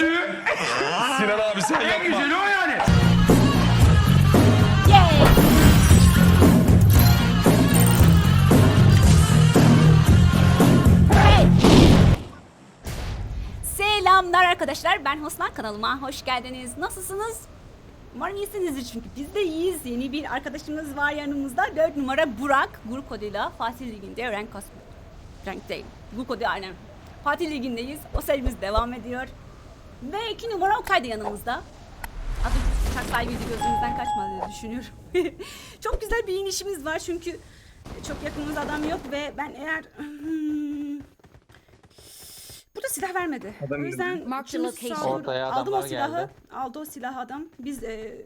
yüzüğü. Sinan abi sen yapma. En güzeli o yani. Selamlar arkadaşlar. Ben Hosman kanalıma hoş geldiniz. Nasılsınız? Umarım iyisinizdir çünkü biz de iyiyiz. Yeni bir arkadaşımız var yanımızda. 4 numara Burak. Grup koduyla Fatih Ligi'nde renk renkteyim. Grup kodu aynen. Fatih Ligi'ndeyiz. O serimiz devam ediyor. Ve 2 numara Oktay da yanımızda. Adı uçak sahibiydi gözümüzden kaçmadı diye düşünüyorum. çok güzel bir inişimiz var çünkü çok yakınımızda adam yok ve ben eğer bu da silah vermedi. Adam o yüzden Mark the location. Ortaya aldım o silahı. geldi. Aldı o silah adam. Biz e,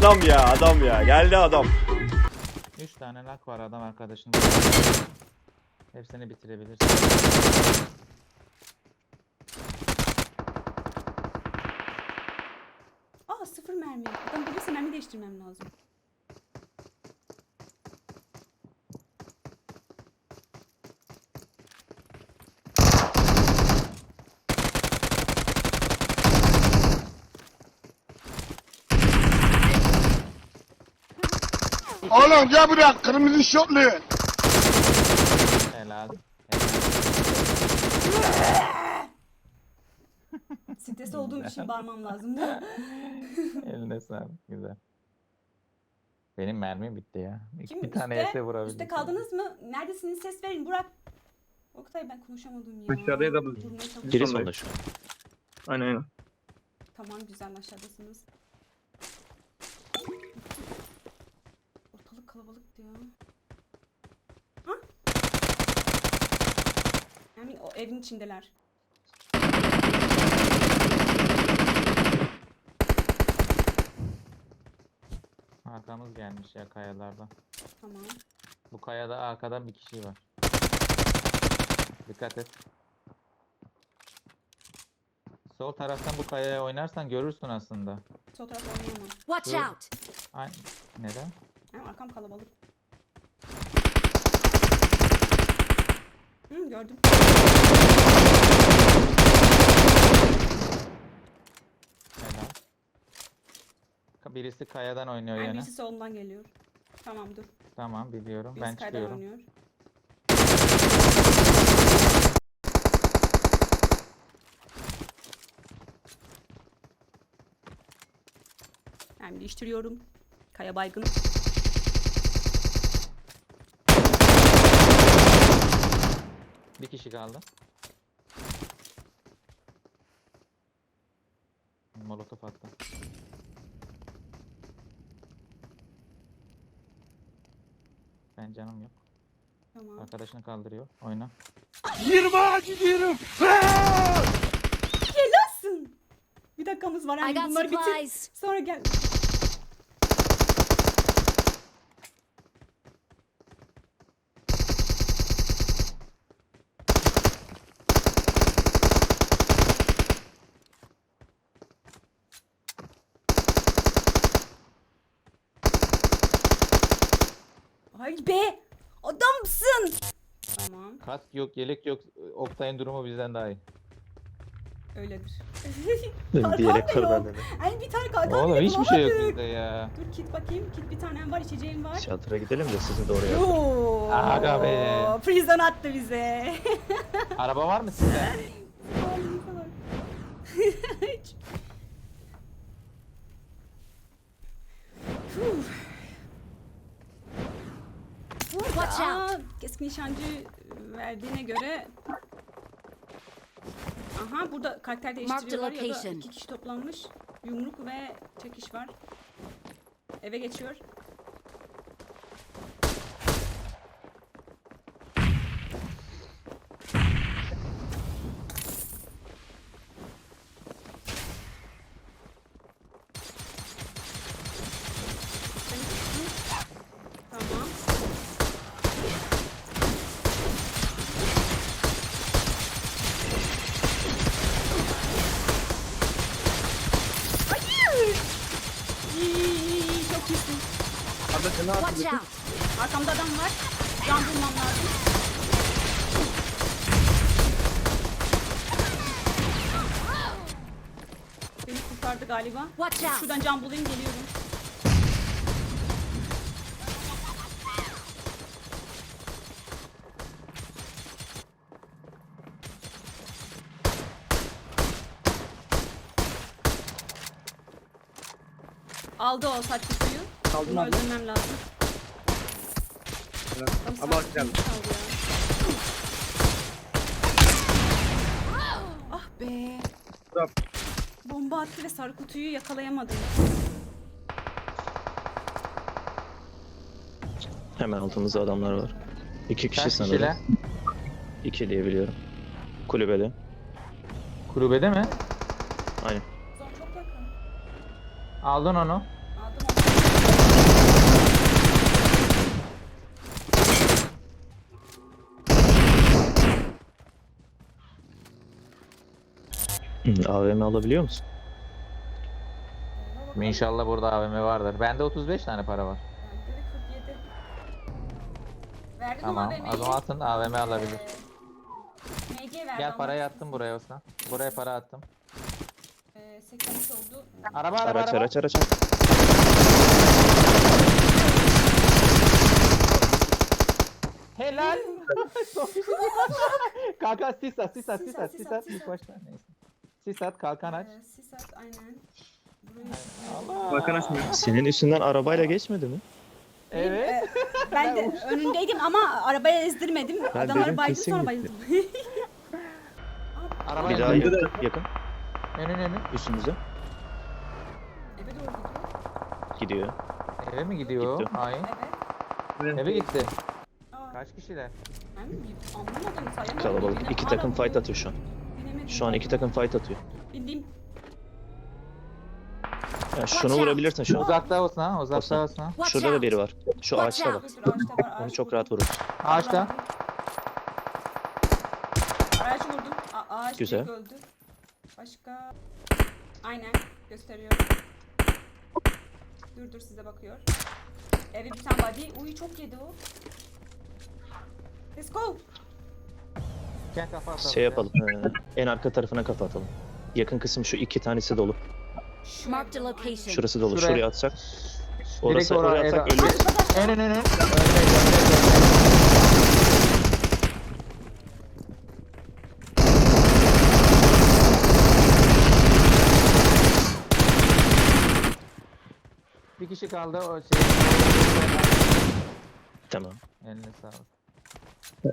Adam ya adam ya geldi adam. 3 tane nak var adam arkadaşın. Hepsini bitirebilirsin. Aa sıfır mermi. Adam bilirse mermi değiştirmem lazım. Oğlum gel buraya kırmızı şortlu. Helal. Stres olduğum için bağırmam lazım. Eline sağlık. Güzel. Benim mermim bitti ya. İki- Kim bir tane üstte? yese vurabildim. Üste kaldınız mı? Neredesiniz? Ses verin Burak. Oktay ben konuşamadım ya. Aşağıdaya da bu- Durmaya çalışıyorum. Geri sonda şu. Aynen aynen. Tamam güzel aşağıdasınız. Kalabalık diyor. Ha? Yani o evin içindeler. Arkamız gelmiş ya kayalardan. Tamam. Bu kayada arkadan bir kişi var. Dikkat et. Sol taraftan bu kayaya oynarsan görürsün aslında. Sol tarafta oynayamam. Watch out! Ay neden? Ha, arkam kalabalık. Hı, gördüm. Neden? Birisi kayadan oynuyor Yani yine. birisi solundan geliyor. Tamam dur. Tamam biliyorum. Birisi ben kaydan çıkıyorum. oynuyor. Ben değiştiriyorum. Kaya baygın. Bir kişi kaldı. Molotof attı. Ben canım yok. Tamam. Arkadaşını kaldırıyor. Oyna. 20 gidiyorum. Helalsin. Bir dakikamız var. Yani bunları bitir. Sonra gel. Ay be! Adamsın! Tamam, Kask yok, yelek yok. Oktay'ın durumu bizden daha iyi. öyledir. Bir Kalkan yelek da var yok. bende de. Ay bir tane kalkan Oğlum bile hiçbir şey yok bulamadık. bizde ya. Dur kit bakayım. Kit bir tane var, içeceğim var. Şaltıra gidelim de sizi de oraya. Oo, Aga be. Prison attı bize. Araba var mı sizde? Fuh. Watch out! keskin nişancı verdiğine göre Aha burada karakter değiştiriyorlar ya da iki kişi toplanmış. Yumruk ve çekiş var. Eve geçiyor. Tamam. Watch out! Arkamda adam var. Can bulmam lazım. Beni kurtardı galiba. Şuradan can bulayım geliyorum. Aldı o saç kutuyu. Aldım Bunu öldürmem lazım. Ama ya. Ah be. Bırak. Bomba attı ve sarı kutuyu yakalayamadım. Hemen altımızda adamlar var. İki kişi Kaç sanırım. kişiler? İki diye biliyorum. Kulübede. Kulübede mi? Aynen. Zon çok yakın. Aldın onu. AVM alabiliyor musun? İnşallah burada AVM vardır. Bende 35 tane para var. Bende de 47. Verdim Tamam. AVM'yi. O zaman atın AVM alabilir. Gel parayı attım buraya Osman. Buraya para attım. Ee, 83 oldu. Araba araba Araç araba. araç araç. araç. Helal. Kanka sis at sis at Sis at, sis at, ilk başta neyse. Sis at kalkan aç. Ee, Sisat aynen. Burayı Allah. Senin üstünden arabayla geçmedi mi? Evet. Ee, ben de önündeydim ama arabaya ezdirmedim. Ben Adamları dedim, baydım kesin sonra gitti. bayıldım. Araba Bir daha yakın. yakın. Önün önün. Üstümüze. Eve doğru gidiyor. Gidiyor. Eve mi gidiyor? Gitti. Hayır. Evet. Eve gitti. Aa, Kaç kişiler? ben bir- anlamadım sayamadım. Kalabalık. İki takım fight atıyor şu an. Şu an iki takım fight atıyor. Bindim. Ya şunu vurabilirsin şu an. Uzakta olsun ha. Uzakta olsun ha. Şurada da biri var. Şu Watch ağaçta bak. Ağaçta var. Onu ağaç çok vurdum. rahat vurur. Ağaçta. Ağaç vurdum. A- ağaç Güzel. direkt öldü. Başka. Aynen. Gösteriyorum. Dur dur size bakıyor. Eve bir tane body. Uy çok yedi o. Let's go. Gel kafa atalım. Şey yapalım. ee, en arka tarafına kafa atalım. Yakın kısım şu iki tanesi dolu. Location. Şurası dolu. Şuraya. Şuraya atsak. Direkt Orası oraya oraya atsak ölür. Önün. Önüne önüne. Bir kişi kaldı o şey. Tamam. Eline sağlık.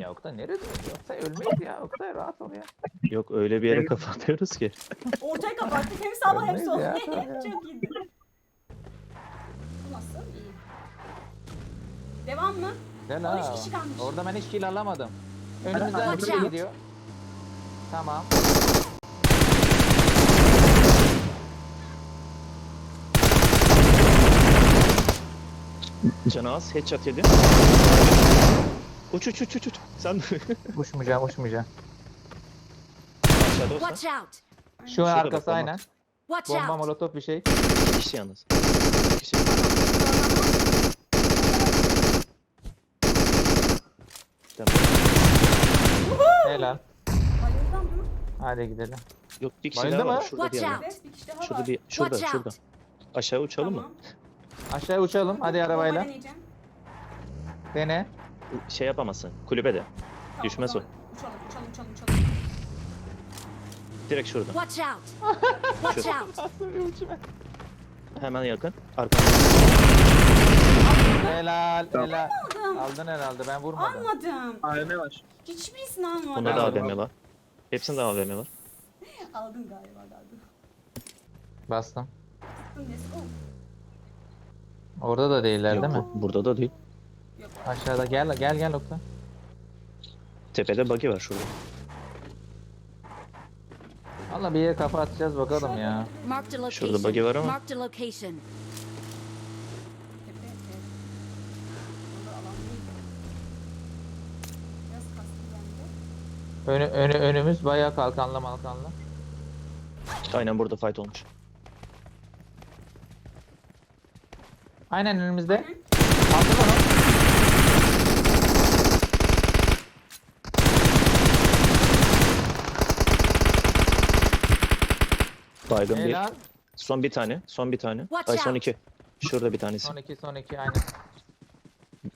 Ya Oktay nerede? Oktay ölmeyiz ya. Oktay rahat ol ya. Yok öyle bir yere kafa atıyoruz ki. Ortaya kapattık. Hem sağ hem Ölmeyiz sol. ya, tamam ya. çok iyiydi. Bu nasıl? İyi. Devam mı? Güzel O üç ha. kişi kalmış. Orada ben hiç kill alamadım. Önümüzden Watch out. gidiyor. Tamam. Canı az. Headshot yedi. Uç uç uç uç uç. Sen Uçmayacağım uçmayacağım. aşağıda olsan. Watch out! Şu an Şurada arkası bak, aynen. Watch Bomba out! molotof bir şey. İki kişi yalnız. İki kişi. Tamam. Helal. Bayıldan dur. Hadi gidelim. Yok bir kişi Bayıldı daha var. mı? Şurada bir Watch out. Evet bir kişi daha Şurada var. bir şurada Watch şurada. out! Aşağı uçalım mı? Tamam. Aşağı uçalım. Hadi Bomba arabayla. deneyeceğim. Dene. Şey yapamazsın. Kulübede. Tamam, Düşmez o. Uçalım uçalım uçalım uçalım. Direkt şurada. Watch out! Watch out! Hemen yakın. Arkanda. Helal. Helal. Aldım. Aldın herhalde. Ben vurmadım. Almadım. AVM var. Hiçbirisini almadım. Bunda da Aldım. AVM var. Hepsinde AVM var. Aldın galiba aldın. Bastım. Let's go. Orada da değiller değil mi? Burada da değil. Aşağıda gel gel gel Oktay. Tepede buggy var şurada. Valla bir yere kafa atacağız bakalım ya. Marked a Şurada buggy var ama. Marked a location. Önü, önü, önümüz bayağı kalkanlı malkanlı. Aynen burada fight olmuş. Aynen önümüzde. Aynen. Baygın bir. Helal. Son bir tane. Son bir tane. Watch Ay son out. iki. Şurada bir tanesi. Son iki son iki aynen.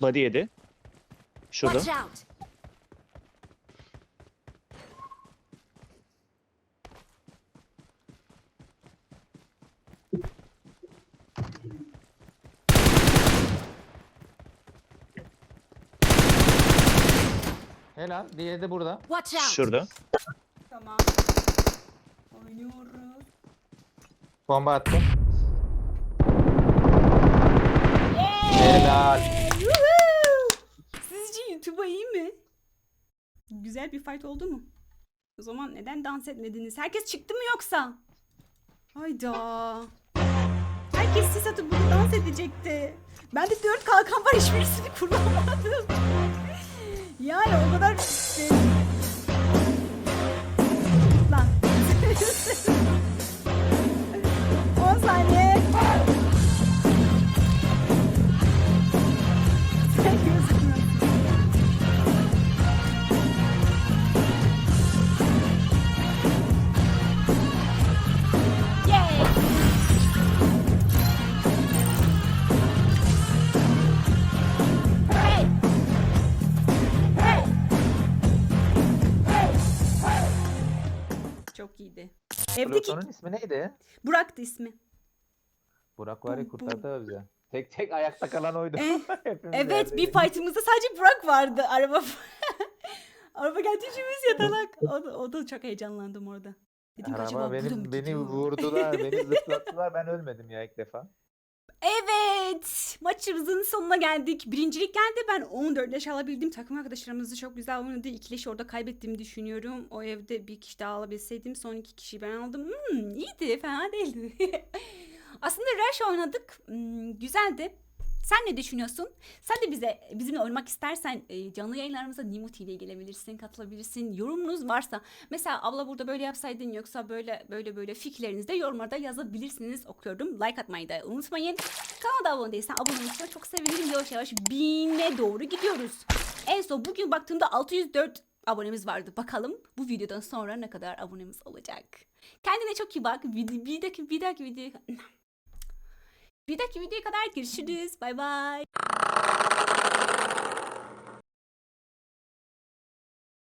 Body yedi. Şurada. Watch out. Helal. Diğeri de burada. Watch out. Şurada. Tamam. Oynuyoruz. Bomba attım. Helal. Sizce YouTube'a iyi mi? Güzel bir fight oldu mu? O zaman neden dans etmediniz? Herkes çıktı mı yoksa? Hayda. Herkes sis atıp burada dans edecekti. Ben de dört kalkan var hiçbirisini kullanmadım. yani o kadar... İyiydi. Evdeki Pluton'un ismi neydi? Burak'tı ismi. Burak var ya kurtardı bizi. Tek tek ayakta kalan oydu. Hepimiz Evet bir fight'ımızda sadece Burak vardı. Araba Araba geldi üçümüz yatalak. O da, o da çok heyecanlandım orada. Dedim acaba Araba benim, beni gidiyor? vurdular, beni zıplattılar. Ben ölmedim ya ilk defa. Evet. Maçımızın sonuna geldik. Birincilik geldi. Ben 14 leş alabildim. Takım arkadaşlarımızı çok güzel oynadı. İki leş orada kaybettiğimi düşünüyorum. O evde bir kişi daha alabilseydim. Son iki kişiyi ben aldım. Hmm, iyiydi. Fena değildi. Aslında Rush oynadık. Hmm, güzeldi. Sen ne düşünüyorsun? Sen de bize bizimle oynamak istersen e, canlı yayınlarımıza Nimo TV'ye gelebilirsin, katılabilirsin. Yorumunuz varsa mesela abla burada böyle yapsaydın yoksa böyle böyle böyle fikirlerinizi de yorumlarda yazabilirsiniz. Okuyorum. Like atmayı da unutmayın. Kanala abone değilsen abone olursan çok sevinirim. Yavaş yavaş bine doğru gidiyoruz. En son bugün baktığımda 604 abonemiz vardı. Bakalım bu videodan sonra ne kadar abonemiz olacak. Kendine çok iyi bak. Bir, bir dahaki bir dahaki video bir dahaki videoya kadar görüşürüz. Bay bay.